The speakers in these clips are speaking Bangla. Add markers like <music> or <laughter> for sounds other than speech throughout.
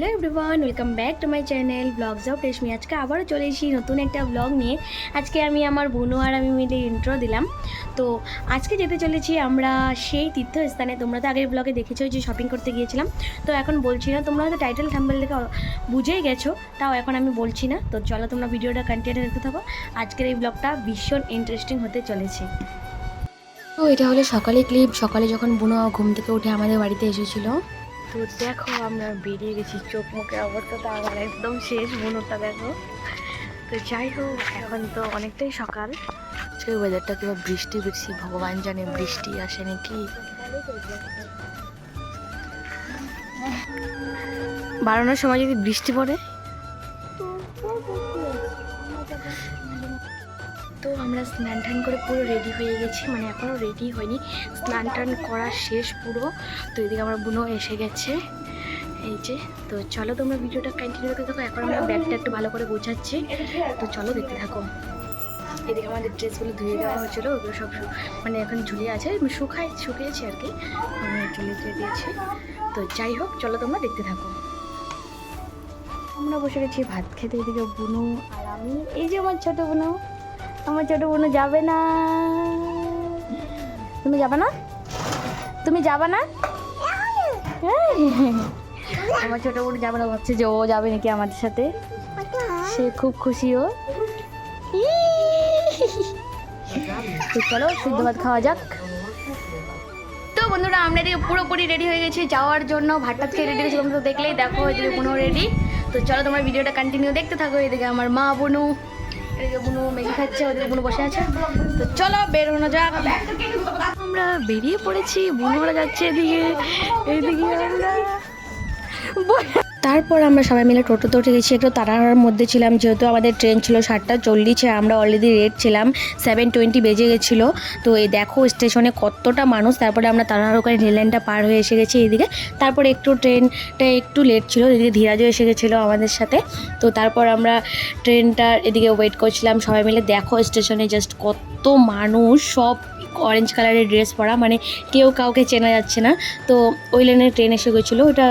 Hello everyone welcome back to my channel vlogs of Reshmi আজকে আবারও চলে এসেছি নতুন একটা ব্লগ নিয়ে। আজকে আমি আমার বোনু আর আমি মিলে ইন্ট্রো দিলাম। তো আজকে যেতে চলেছি আমরা সেই তীর্থস্থানে। তোমরা তো আগের ব্লগে দেখেছ যে শপিং করতে গিয়েছিলাম। তো এখন বলছি না, তোমরা হয়তো টাইটেল থাম্বেল দেখে বুঝেই গেছো, তাও এখন আমি বলছি না। তো চলো তোমরা ভিডিওটা কন্টিনিউ দেখতে থাকো। আজকের এই ব্লগটা ভীষণ ইন্টারেস্টিং হতে চলেছে। তো এটা হলো সকালে ক্লিপ সকালে যখন বুনো ঘুম থেকে উঠে আমাদের বাড়িতে এসেছিল তো দেখো আমরা বেরিয়ে গেছি, চোখ মুখে অবস্থা তো আমার একদম শেষ বুনোটা দেখো। তো যাই হোক, এখন তো অনেকটাই সকাল। সেই ওয়েদারটা কিংবা বৃষ্টি বৃষ্টি, ভগবান জানে বৃষ্টি আসে নাকি? বাড়ানোর সময় যদি বৃষ্টি পড়ে তো আমরা স্নান টান করে পুরো রেডি হয়ে গেছি মানে এখনও রেডি হয়নি। স্নান টান করা শেষ পুরো। তো এদিকে আমার বুনো এসে গেছে। এই যে, তো চলো তোমরা ভিডিওটা কন্টিনিউ করতে থাকো, এখন আমরা ব্যাগটা একটু ভালো করে গোছাচ্ছি। তো চলো দেখতে থাকো। এদিকে আমাদের ড্রেসগুলো ধুয়ে দেওয়া হয়েছিল, ওগুলো সব মানে এখন ঝুলিয়ে আছে শুকাই, শুকিয়েছি আর কি। আমি ঝুলিয়ে দিয়ে দিয়েছি। তো যাই হোক, চলো তোমরা দেখতে থাকো। আমরা বসে গেছি ভাত খেতে, এদিকে বুনো আর আমি, এই যে আমার ছোটো বুনু। আমার ছোট বোন যাবে না। তুমি যাবে না? তুমি যাবে না? <laughs> আমার ছোটো বোন যাবে না ভাবছে যে ও যাবে নাকি আমাদের সাথে। সে খুব খুশি ও। চলো সিদ্ধ ভাত খাওয়া যাক। তো বন্ধুরা আমরা এদিকে পুরোপুরি রেডি হয়ে গেছি যাওয়ার জন্য। ভাত টাত খেয়ে রেডি হয়েছি তোমরা তো দেখলেই দেখো এদিকে বুনো রেডি তো চলো তোমার ভিডিওটা কন্টিনিউ দেখতে থাকো এদিকে আমার মা বোনু খাচ্ছে বসে আছে। তো চলো বেরোনো আমরা বেরিয়ে পড়েছি বুনুরা যাচ্ছে এদিকে এদিকে আমরা। তারপর আমরা সবাই মিলে টোটোতে উঠে গেছি। একটু তাড়ার মধ্যে ছিলাম, যেহেতু আমাদের ট্রেন ছিল সাতটা চল্লিশে, আমরা অলরেডি রেট ছিলাম সেভেন টোয়েন্টি বেজে গেছিল। তো এই দেখো স্টেশনে কতটা মানুষ, তারপরে আমরা তাড়াহুড়ো করে রেল লাইনটা পার হয়ে এসে গেছি এইদিকে তারপরে একটু ট্রেনটা একটু লেট ছিল, এদিকে ধীরাজও এসে গেছিল আমাদের সাথে। তো তারপর আমরা ট্রেনটা এদিকে ওয়েট করছিলাম, সবাই মিলে। দেখো স্টেশনে জাস্ট কত মানুষ, সব অরেঞ্জ কালারের ড্রেস পরা মানে কেউ কাউকে চেনা যাচ্ছে না। তো ওই লাইনের ট্রেন এসে গেছিল ওটা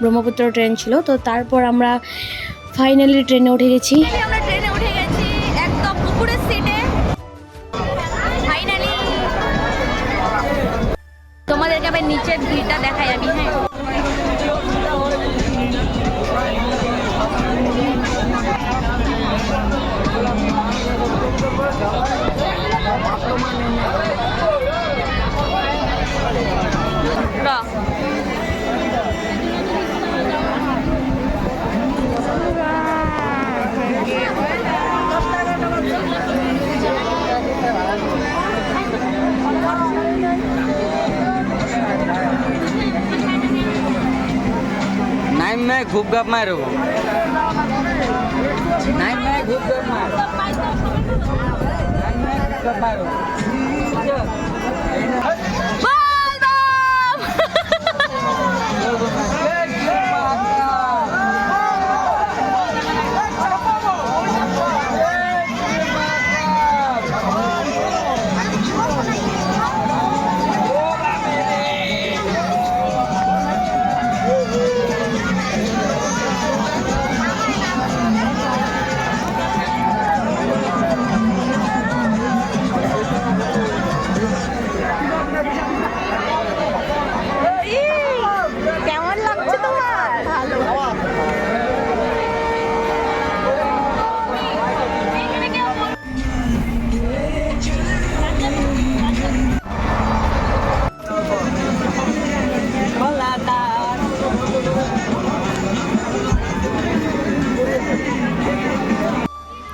ব্রহ্মপুত্র ট্রেন ছিল। তো তারপর আমরা ফাইনালি ট্রেনে উঠে গেছি। আমরা তোমাদেরকে নিচের ভিড়টা দেখাই আমি হ্যাঁ। में खूप गप मार हो नाईम में खूप गप मार नाईम में खूप गप मार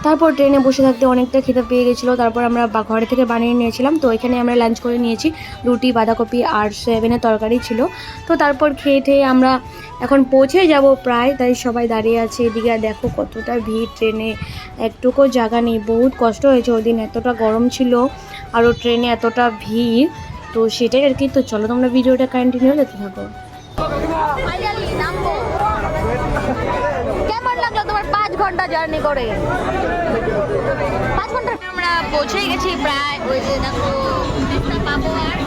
তারপর ট্রেনে বসে থাকতে অনেকটা খেতে পেয়ে গেছিল। তারপর আমরা ঘরে থেকে বানিয়ে নিয়েছিলাম। তো এখানে আমরা লাঞ্চ করে নিয়েছি। রুটি, বাঁধাকপি আর সয়াবিনের তরকারি ছিল। তো তারপর খেয়ে ঠেয়ে আমরা এখন পৌঁছে যাব প্রায়। তাই সবাই দাঁড়িয়ে আছে এদিকে। আর দেখো কতটা ভিড় ট্রেনে। একটুকু জায়গা নেই। বহুত কষ্ট হয়েছে। ওদিন এতটা গরম ছিল আরও ট্রেনে এতটা ভিড়। তো সেটাই আর কি। তো চলো তোমরা ভিডিওটা কন্টিনিউ দেখতে থাকো। ফাইনালি নামবো। কেমন লাগল তোমার পাঁচ ঘণ্টা জার্নি করে? পাঁচ ঘণ্টা আমরা পৌঁছে গেছি প্রায় ওই যে দেখো পাবো আর।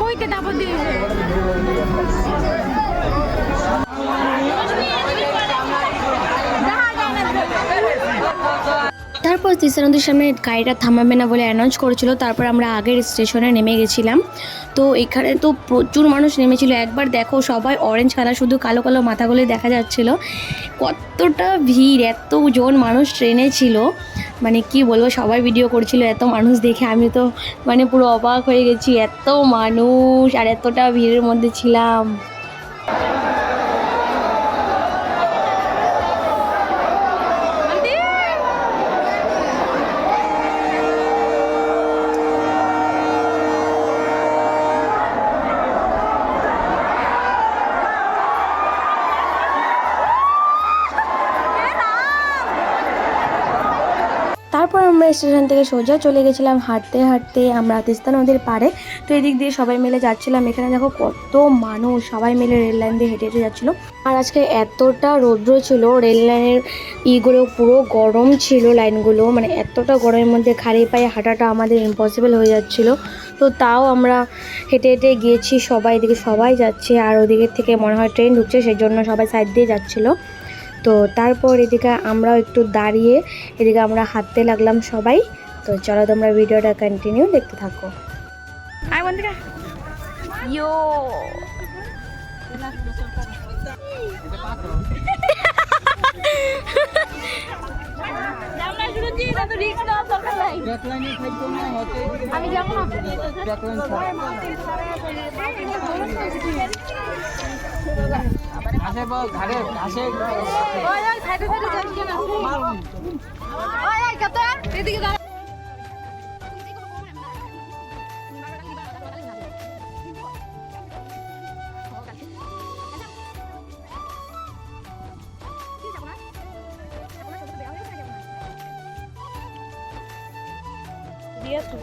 বইতে তারপর দিয়ে তিস্তা নদীর সামনে গাড়িটা থামাবে না বলে অ্যানাউন্স করেছিল। তারপর আমরা আগের স্টেশনে নেমে গেছিলাম। তো এখানে তো প্রচুর মানুষ নেমেছিল। একবার দেখো সবাই অরেঞ্জ কালার, শুধু কালো কালো মাথাগুলোই দেখা যাচ্ছিল। কতটা ভিড়, এতজন মানুষ ট্রেনে ছিল। মানে কি বলব, সবাই ভিডিও করছিল, এত মানুষ দেখে আমি তো মানে পুরো অবাক হয়ে গেছি। এত মানুষ আর এতটা ভিড়ের মধ্যে ছিলাম। স্টেশন থেকে সোজা চলে গেছিলাম হাঁটতে হাঁটতে আমরা তিস্তা নদীর পাড়ে। তো এদিক দিয়ে সবাই মিলে যাচ্ছিলাম। এখানে দেখো কত মানুষ, সবাই মিলে রেল লাইন দিয়ে হেঁটে হেঁটে যাচ্ছিল। আর আজকে এতটা রৌদ্র ছিল, রেল লাইনের ইগুলো পুরো গরম ছিল লাইনগুলো। মানে এতটা গরমের মধ্যে খালি পায়ে হাঁটাটা আমাদের ইম্পসিবল হয়ে যাচ্ছিল। তো তাও আমরা হেঁটে হেঁটে গিয়েছি, সবাই এদিকে সবাই যাচ্ছে। আর ওদিকের থেকে মনে হয় ট্রেন ঢুকছে সেই জন্য সবাই সাইড দিয়ে যাচ্ছিল। তো তারপর এদিকে আমরাও একটু দাঁড়িয়ে এদিকে আমরা হাঁটতে লাগলাম সবাই। তো চলো তোমরা ভিডিওটা কন্টিনিউ দেখতে থাকো। আয় ইয়ো। আমি যাব না। বল ঘাড়ে আসে ওই ওই সাইডে সাইডে যাচ্ছি না ওই ওই কত এদিকে দাঁড়া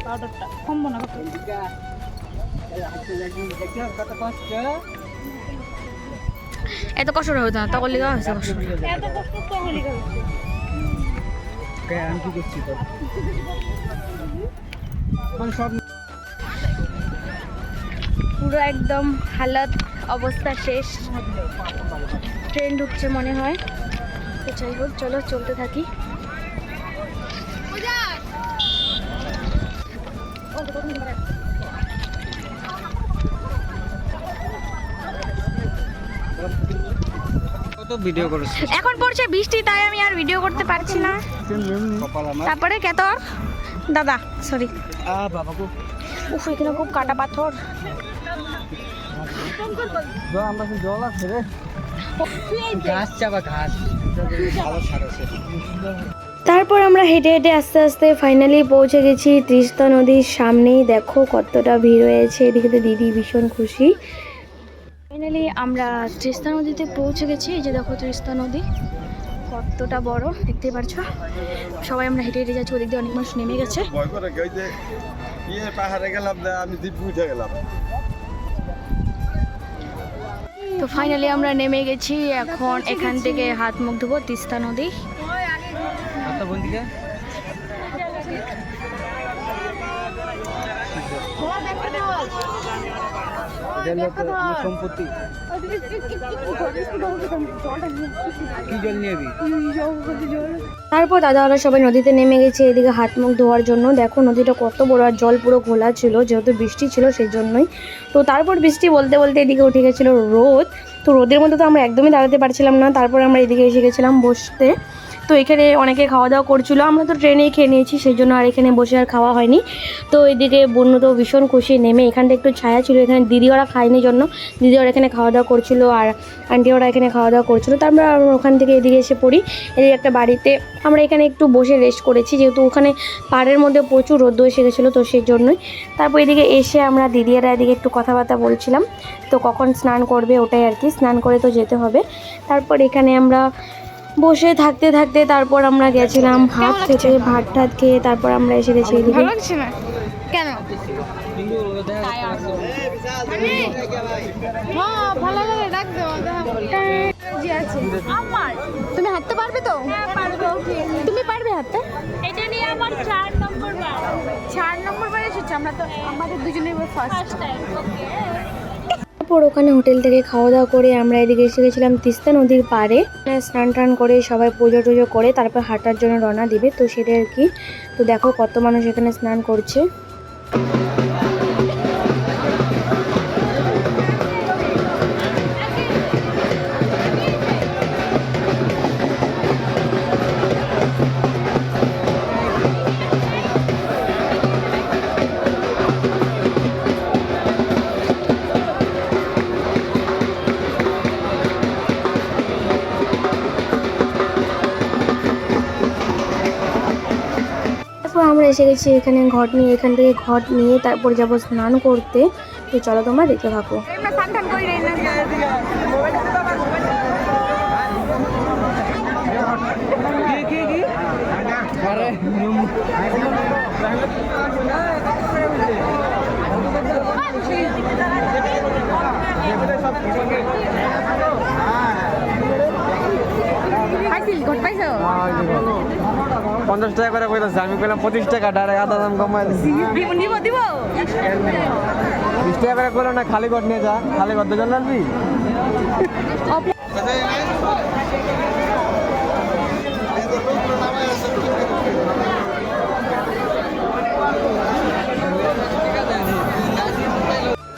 পাউডারটা কমবো না কত কত কষ্ট এত কষ্ট হবে না তখন লিখা হয়েছে কষ্ট মানে পুরো একদম হালাত অবস্থা শেষ। ট্রেন ঢুকছে মনে হয়। তো যাই হোক চলো চলতে থাকি। কত ভিডিও করেছিস এখন পড়ছে বৃষ্টি তাই আমি আর ভিডিও করতে পারছি না। তারপরে কেতর? দাদা সরি আ বাবা গো উফ এখানে খুব কাটা পাথর। জল আমরা কি জল আছে রে ঘাস চাবা ঘাস। ভালো সার আছে তারপর আমরা হেঁটে হেঁটে আস্তে আস্তে ফাইনালি পৌঁছে গেছি তিস্তা নদীর সামনেই। দেখো কতটা ভিড় হয়েছে। এদিকে তো দিদি ভীষণ খুশি। ফাইনালি আমরা তিস্তা নদীতে পৌঁছে গেছি। এই যে দেখো তিস্তা নদী কতটা বড় দেখতেই পারছ? সবাই আমরা হেঁটে হেঁটে যাচ্ছি ওদিক দিয়ে অনেক মানুষ নেমে গেছে। ইয়ে পাহাড়ে গেলাম না আমি দ্বীপ গেলাম। তো ফাইনালি আমরা নেমে গেছি এখন এখান থেকে হাত মুখ ধুবো তিস্তা নদী কত বন্দিকে সম্পত্তি। তারপর দাদাওয়ালা সবাই নদীতে নেমে গেছে এদিকে হাত মুখ ধোয়ার জন্য। দেখো নদীটা কত বড় আর জল পুরো ঘোলা ছিল যেহেতু বৃষ্টি ছিল সেই জন্যই। তো তারপর বৃষ্টি বলতে বলতে এদিকে উঠে গেছিল রোদ। তো রোদের মধ্যে তো আমরা একদমই দাঁড়াতে পারছিলাম না। তারপর আমরা এদিকে এসে গেছিলাম বসতে। তো এখানে অনেকে খাওয়া দাওয়া করছিল। আমরা তো ট্রেনেই খেয়ে নিয়েছি সেই জন্য আর এখানে বসে আর খাওয়া হয়নি। তো এদিকে বন্য তো ভীষণ খুশি, নেমে এখানটা একটু ছায়া ছিল, এখানে দিদি ওরা খায়নি জন্য। দিদি ওরা এখানে খাওয়া দাওয়া করছিল আর আন্টি ওরা এখানে খাওয়া দাওয়া করছিল। তারপর ওখান থেকে এদিকে এসে পড়ি। এদিকে একটা বাড়িতে আমরা এখানে একটু বসে রেস্ট করেছি, যেহেতু ওখানে পাড়ের মধ্যে প্রচুর রোদ্দ এসে গেছিল তো সেই জন্যই তারপর এদিকে এসে আমরা দিদিরা এদিকে একটু কথাবার্তা বলছিলাম। তো কখন স্নান করবে ওটাই আর কি, স্নান করে তো যেতে হবে। তারপর এখানে আমরা বসে থাকতে থাকতে তারপর আমরা গেছিলাম ভাত খেতে ভাত টাত খেয়ে তারপর আমরা এসে গেছি এদিকে। কেন? হ্যাঁ তুমি হাঁটতে পারবে তো? তুমি পারবে হাঁটতে? এটা নিয়ে আমার চার নম্বর বার। চার নম্বর বার এসেছে? আমরা তো আমাদের দুজনের ফার্স্ট ফার্স্ট টাইম ওকে তারপর ওখানে হোটেল থেকে খাওয়া দাওয়া করে আমরা এদিকে এসে গেছিলাম তিস্তা নদীর পারে স্নান টান করে সবাই পুজো টুজো করে তারপর হাঁটার জন্য রওনা দিবে। তো সেটা আর কি। তো দেখো কত মানুষ এখানে স্নান করছে। এসে গেছি এখানে ঘট নিয়ে, এখান থেকে ঘট নিয়ে তারপর যাব স্নান করতে। তো চলো তোমরা দেখতে থাকো আমরা স্নান টান করি নাই না পাইছিল ঘট পাইছো পঞ্চাশ টাকা করে বলতেছে আমি কইলাম পঁচিশ টাকা ডাইরেক্ট আধা দাম কমাই দিচ্ছি দিব দিব বিশ টাকা করে করল না খালি ঘর নিয়ে যা খালি ঘর দুজন লাগবি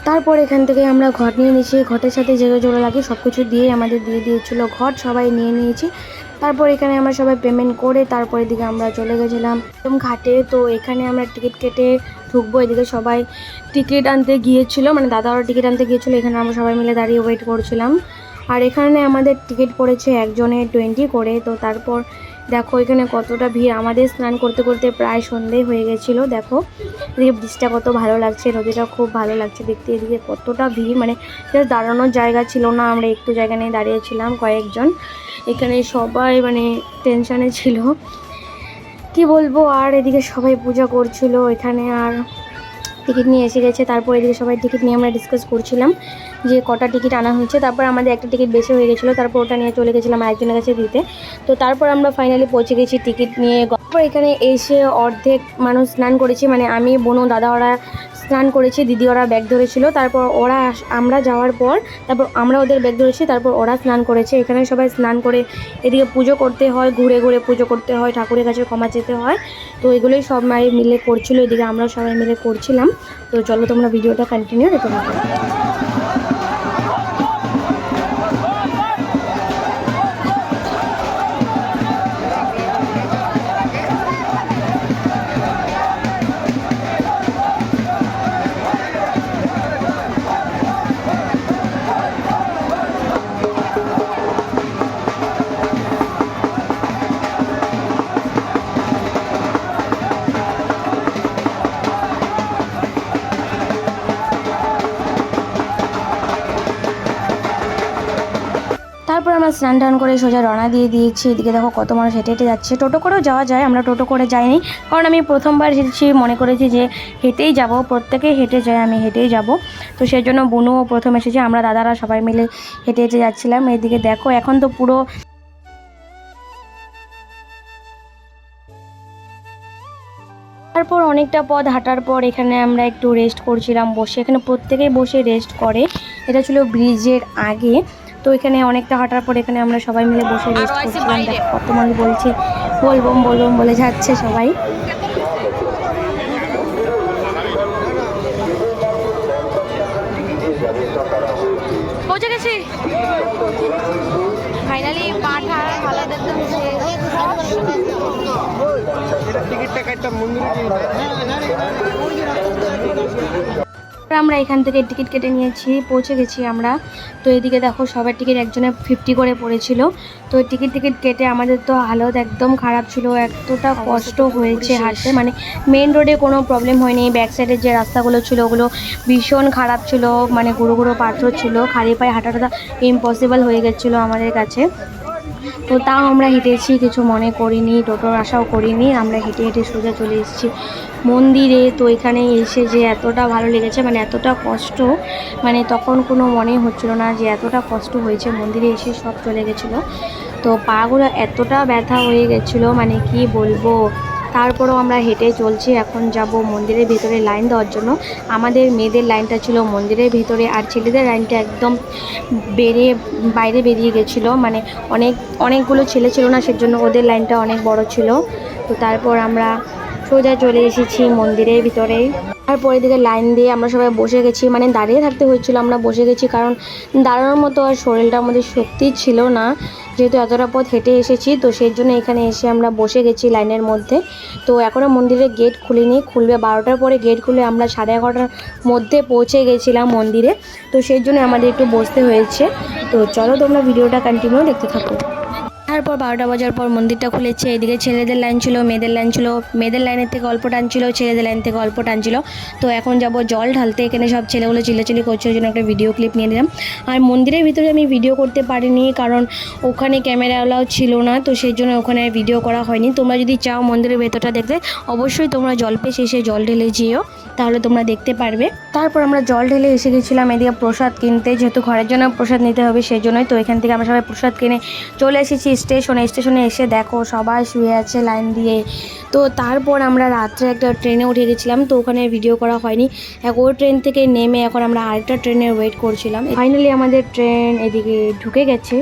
তারপর এখান থেকে আমরা ঘট নিয়ে নিয়েছি ঘটের সাথে যেগুলো যেগুলো লাগে সব কিছু দিয়ে আমাদের দিয়ে দিয়েছিল ঘট সবাই নিয়ে নিয়েছি। তারপর এখানে আমরা সবাই পেমেন্ট করে তারপর এদিকে আমরা চলে গেছিলাম একদম ঘাটে। তো এখানে আমরা টিকিট কেটে ঢুকবো, এদিকে সবাই টিকিট আনতে গিয়েছিল মানে দাদারা টিকিট আনতে গিয়েছিল, এখানে আমরা সবাই মিলে দাঁড়িয়ে ওয়েট করছিলাম। আর এখানে আমাদের টিকিট পড়েছে একজনের টোয়েন্টি করে, তো তারপর দেখো এখানে কতটা ভিড়। আমাদের স্নান করতে করতে প্রায় সন্ধে হয়ে গেছিল, দেখো। এদিকে ব্রিজটা কত ভালো লাগছে, নদীটা খুব ভালো লাগছে দেখতে। এদিকে কতটা ভিড় মানে দাঁড়ানোর জায়গা ছিল না, আমরা একটু জায়গা নিয়ে দাঁড়িয়েছিলাম কয়েকজন। এখানে সবাই মানে টেনশানে ছিল। কি বলব, আর এদিকে সবাই পূজা করছিল, এখানে আর টিকিট নিয়ে এসে গেছে। তারপর এদিকে সবাই টিকিট নিয়ে আমরা ডিসকাস করছিলাম যে কটা টিকিট আনা হয়েছে তারপর আমাদের একটা টিকিট বেশি হয়ে গেছিল, তারপর ওটা নিয়ে চলে গেছিলাম আরেকজনের কাছে দিতে। তো তারপর আমরা ফাইনালি পৌঁছে গেছি টিকিট নিয়ে। তারপর এখানে এসে অর্ধেক মানুষ স্নান করেছি। মানে আমি বোনও দাদা ওরা স্নান করেছি, দিদি ওরা ব্যাগ ধরেছিল, তারপর ওরা আমরা যাওয়ার পর, তারপর আমরা ওদের ব্যাগ ধরেছি, তারপর ওরা স্নান করেছে। এখানে সবাই স্নান করে এদিকে পুজো করতে হয়, ঘুরে ঘুরে পুজো করতে হয়, ঠাকুরের কাছে ক্ষমা যেতে হয়। তো এগুলোই সব মায়ের মিলে করছিল, এদিকে আমরা সবাই মিলে করছিলাম। তো চলো তোমরা ভিডিওটা কন্টিনিউ দেখতে থাকো। স্নান টান করে সোজা রওনা দিয়ে দিয়েছি। এদিকে দেখো কত মানুষ হেঁটে হেঁটে যাচ্ছে। টোটো করেও যাওয়া যায়, আমরা টোটো করে যাইনি। কারণ আমি প্রথমবার হেঁটেছি মনে করেছি যে হেঁটেই যাব প্রত্যেকেই হেঁটে যায়, আমি হেঁটেই যাব। তো সেই জন্য বুনুও প্রথম এসেছে, আমরা দাদারা সবাই মিলে হেঁটে হেঁটে যাচ্ছিলাম। এদিকে দেখো, এখন তো পুরো তারপর অনেকটা পথ হাঁটার পর এখানে আমরা একটু রেস্ট করছিলাম, বসে। এখানে প্রত্যেকেই বসে রেস্ট করে। এটা ছিল ব্রিজের আগে। তো এখানে অনেকটা হাঁটার পর এখানে আমরা সবাই মিলে বসে রেস্ট করছিলাম দেখো কত মানুষ বলছে বলবম বলবম বলে যাচ্ছে সবাই। পৌঁছে গেছি। ফাইনালি পাঠা ভালো দেখতে টিকিটটা কাটটা মন্দিরে। আমরা এখান থেকে টিকিট কেটে নিয়েছি পৌঁছে গেছি আমরা। তো এদিকে দেখো সবার টিকিট একজনের ফিফটি করে পড়েছিল। তো টিকিট টিকিট কেটে আমাদের তো হালত একদম খারাপ ছিল এতটা কষ্ট হয়েছে হাঁটতে। মানে মেন রোডে কোনো প্রবলেম হয়নি ব্যাক সাইডের যে রাস্তাগুলো ছিল ওগুলো ভীষণ খারাপ ছিল মানে গুঁড়ো গুঁড়ো পাথর ছিল খালি পায়ে হাঁটাটা ইম্পসিবল হয়ে গেছিল আমাদের কাছে। তো তাও আমরা হেঁটেছি কিছু মনে করিনি টোটোর আশাও করিনি আমরা হেঁটে হেঁটে সোজা চলে এসেছি। মন্দিরে, তো এখানে এসে যে এতটা ভালো লেগেছে মানে এতটা কষ্ট মানে তখন কোনো মনে হচ্ছিল না যে এতটা কষ্ট হয়েছে। মন্দিরে এসে সব চলে গেছিল। তো পাগুলো এতটা ব্যথা হয়ে গেছিল মানে কি বলব? তারপরও আমরা হেঁটে চলছি, এখন যাব মন্দিরের ভেতরে লাইন দেওয়ার জন্য। আমাদের মেয়েদের লাইনটা ছিল মন্দিরের ভেতরে, আর ছেলেদের লাইনটা একদম বেরিয়ে বাইরে বেরিয়ে গেছিল। মানে অনেক, অনেকগুলো ছেলে ছিল না, সেজন্য ওদের লাইনটা অনেক বড় ছিল। তো তারপর আমরা সোজা চলে এসেছি মন্দিরের ভিতরে। তারপরে দিকে লাইন দিয়ে আমরা সবাই বসে গেছি। মানে দাঁড়িয়ে থাকতে হয়েছিল, আমরা বসে গেছি কারণ দাঁড়ানোর মতো আর শরীরটা আমাদের সত্যি ছিল না। যেহেতু এতটা পথ হেঁটে এসেছি, তো সেই জন্য এখানে এসে আমরা বসে গেছি লাইনের মধ্যে। তো এখনও মন্দিরের গেট খুলিনি, খুলবে বারোটার পরে গেট খুলে আমরা সাড়ে এগারোটার মধ্যে পৌঁছে গেছিলাম মন্দিরে। তো সেই জন্য আমাদের একটু বসতে হয়েছে। তো চলো তোমরা ভিডিওটা কন্টিনিউ দেখতে থাকো। তারপর বারোটা বাজার পর মন্দিরটা খুলেছে। এদিকে ছেলেদের লাইন ছিল, মেয়েদের লাইন ছিল। মেয়েদের লাইনের থেকে অল্প টানছিল, ছেলেদের লাইন থেকে অল্প টানছিল। তো এখন যাব জল ঢালতে। এখানে সব ছেলেগুলো চিল্লাচিল্লি করছে, ওই জন্য একটা ভিডিও ক্লিপ নিয়ে নিলাম। আর মন্দিরের ভিতরে আমি ভিডিও করতে পারিনি, কারণ ওখানে ক্যামেরাওয়ালাও ছিল না, তো সেই জন্য ওখানে ভিডিও করা হয়নি। তোমরা যদি চাও মন্দিরের ভেতরটা দেখতে, অবশ্যই তোমরা জল জলপে শেষে জল ঢেলে যেও, তাহলে তোমরা দেখতে পারবে। তারপর আমরা জল ঢেলে এসে গেছিলাম এদিকে প্রসাদ কিনতে, যেহেতু ঘরের জন্য প্রসাদ নিতে হবে, সেই জন্যই তো এখান থেকে আমরা সবাই প্রসাদ কিনে চলে এসেছি। স্টেশনে স্টেশনে এসে দেখো সবাই শুয়ে আছে লাইন দিয়ে। তো তারপর আমরা রাত্রে একটা ট্রেনে উঠে গেছিলাম, তো ওখানে ভিডিও করা হয়নি। ওই ট্রেন থেকে নেমে এখন আমরা আরেকটা ট্রেনের ওয়েট করছিলাম। ফাইনালি আমাদের ট্রেন এদিকে ঢুকে গেছে।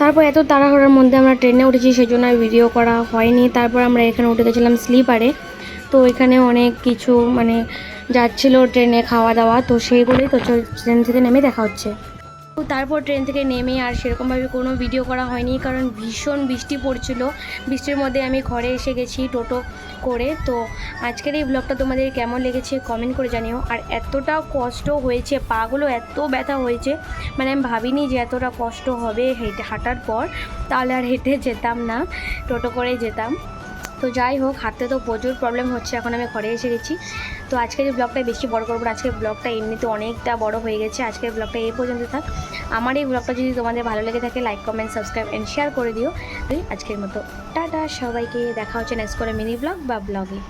তারপর এত তাড়াহুড়োর মধ্যে আমরা ট্রেনে উঠেছি সেই জন্য ভিডিও করা হয়নি। তারপর আমরা এখানে উঠে গেছিলাম স্লিপারে তো এখানে অনেক কিছু মানে যাচ্ছিল ট্রেনে খাওয়া দাওয়া তো সেইগুলোই তো ট্রেন থেকে নেমে দেখা হচ্ছে। তারপর ট্রেন থেকে নেমে আর সেরকমভাবে কোনো ভিডিও করা হয়নি, কারণ ভীষণ বৃষ্টি পড়ছিল। বৃষ্টির মধ্যে আমি ঘরে এসে গেছি টোটো করে। তো আজকের এই ব্লগটা তোমাদের কেমন লেগেছে কমেন্ট করে জানিও। আর এতটা কষ্ট হয়েছে, পাগুলো এত ব্যথা হয়েছে মানে আমি ভাবিনি যে এতটা কষ্ট হবে হেঁটে হাঁটার পর। তাহলে আর হেঁটে যেতাম না, টোটো করে যেতাম। তো যাই হোক, হাতে তো প্রচুর প্রবলেম হচ্ছে, এখন আমি ঘরে এসে গেছি। তো আজকের যে ব্লগটা বেশি বড় করব না আজকের ব্লগটা এমনিতে অনেকটা বড় হয়ে গেছে, আজকের ব্লগটা এই পর্যন্ত থাক। আমার এই ব্লগটা যদি তোমাদের ভালো লেগে থাকে like comment subscribe and share করে দিও। আজকের মতো, টাটা সবাইকে, দেখা হচ্ছে নেক্সট করে মিনি ব্লগ বা ব্লগে